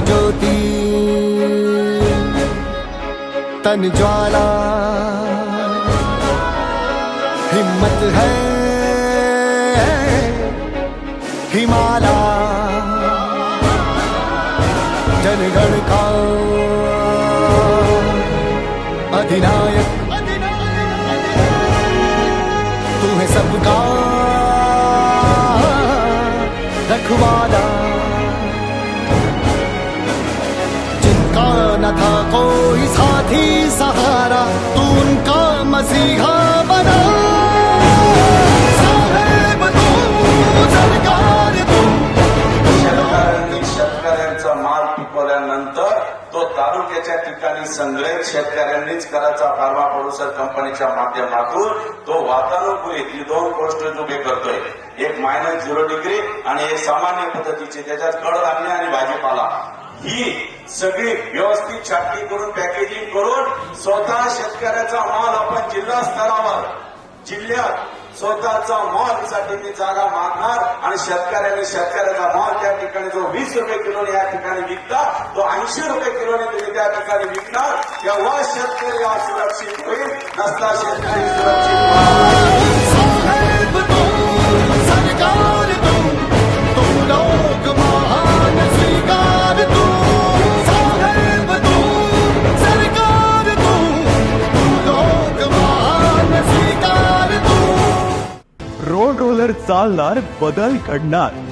ज्योति तन ज्वाला। हिम्मत है हिमाला। जनगण का अधिनायक। तू है सबका रखवाला। सहारा तू उनका मसीहा बना साहेब तू सरकार तू शेतकऱ्यांनी शेतकऱ्यांचा माल पिकवल्यानंतर तो तालुक्याच्या ठिकाणी संग्रहित शेतकऱ्यांनीच कराचा फार्मा प्रोड्युसर कंपनीच्या माध्यमातून तो वातानुकूलित ही दोन गोष्ट उभे करतोय. एक मायनस झिरो डिग्री आणि एक सामान्य पद्धतीची त्याच्यात कड धान्य आणि भाजीपाला. ही सगळी व्यवस्थित छाटणी करून पॅकेजिंग करून स्वतः शेतकऱ्याचा माल आपण जिल्हा स्तरावर जिल्ह्यात स्वतःचा मॉलसाठी मी जागा मागणार आणि शेतकऱ्याने शेतकऱ्याचा मॉल त्या ठिकाणी जो वीस रुपये किलोने या ठिकाणी विकता तो ऐंशी रुपये किलोने तुम्ही त्या ठिकाणी विकणार तेव्हा शेतकरी असुरक्षित होईल नसता शेतकरी सुरक्षित. चालणार बदल घडणार.